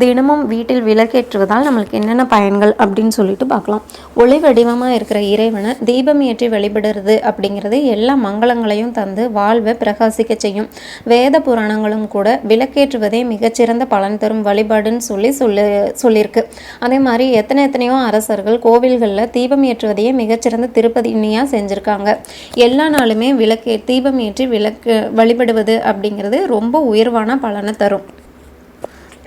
தினமும் வீட்டில் விளக்கேற்றுவதால் நம்மளுக்கு என்னென்ன பயன்கள் அப்படின்னு சொல்லிட்டு பார்க்கலாம். ஒளி வடிவமாக இருக்கிற இறைவனை தீபம் ஏற்றி வழிபடுறது அப்படிங்கிறது எல்லா மங்களங்களையும் தந்து வாழ்வை பிரகாசிக்க செய்யும். வேத புராணங்களும் கூட விளக்கேற்றுவதே மிகச்சிறந்த பலன் தரும் வழிபாடுன்னு சொல்லி சொல்லி சொல்லியிருக்கு. அதே மாதிரி எத்தனை எத்தனையோ அரசர்கள் கோவில்களில் தீபம் ஏற்றுவதையே மிகச்சிறந்த திருப்பதினியாக செஞ்சுருக்காங்க. எல்லா நாளுமே விளக்கே தீபம் ஏற்றி விளக்கு வழிபடுவது அப்படிங்கிறது ரொம்ப உயர்வான பலனை தரும்.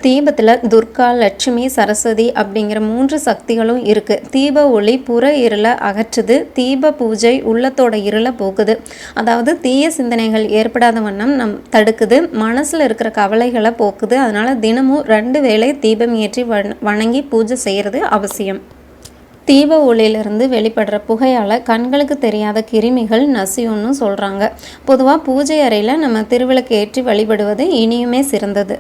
தீபத்தில் துர்கா லட்சுமி சரஸ்வதி அப்படிங்கிற மூன்று சக்திகளும் இருக்குது தீப ஒளி புற இருளை அகற்றுது. தீப பூஜை உள்ளத்தோட இருளை போக்குது அதாவது தீய சிந்தனைகள் ஏற்படாத வண்ணம் நம் தடுக்குது. மனசில் இருக்கிற கவலைகளை போக்குது. அதனால் தினமும் ரெண்டு வேளை தீபம் ஏற்றி வணங்கி பூஜை செய்கிறது அவசியம். தீப ஒளியிலிருந்து வெளிப்படுற புகையால் கண்களுக்கு தெரியாத கிருமிகள் நசியும்னு சொல்கிறாங்க பொதுவாக பூஜை அறையில் நம்ம திருவிளக்கு ஏற்றி வழிபடுவது இனியுமே சிறந்தது.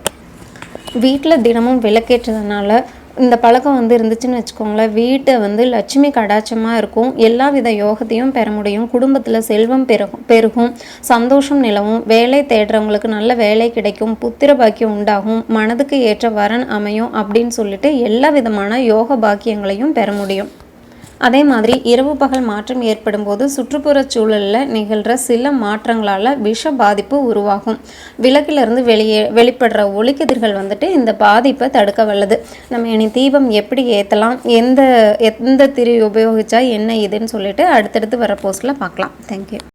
வீட்டில் தினமும் விளக்கேற்றதுனால இந்த பழக்கம் வந்து இருந்துச்சுன்னு வச்சுக்கோங்களேன். வீட்டை வந்து லட்சுமி கடாட்சமாக இருக்கும். எல்லா வித யோகத்தையும் பெற முடியும். குடும்பத்தில் செல்வம் பெருகும் பெருகும். சந்தோஷம் நிலவும். வேலை தேடுறவங்களுக்கு நல்ல வேலை கிடைக்கும். புத்திர பாக்கியம் உண்டாகும். மனதுக்கு ஏற்ற வரன் அமையும் அப்படின்னு சொல்லிட்டு எல்லா விதமான யோக பாக்கியங்களையும் பெற முடியும். அதே மாதிரி இரவு பகல் மாற்றம் ஏற்படும் போது சுற்றுப்புற சூழலில் நிகழ்கிற சில மாற்றங்களால் விஷ பாதிப்பு உருவாகும். விளக்கிலிருந்து வெளியே வெளிப்படுற ஒளிக்கதிர்கள் வந்துட்டு இந்த பாதிப்பை தடுக்க வல்லது. நம்ம இனி தீபம் எப்படி ஏற்றலாம் எந்த எந்த திரி உபயோகித்தா என்ன இதுன்னு சொல்லிட்டு அடுத்தடுத்து வர போஸ்ட்டில் பார்க்கலாம். தேங்க்யூ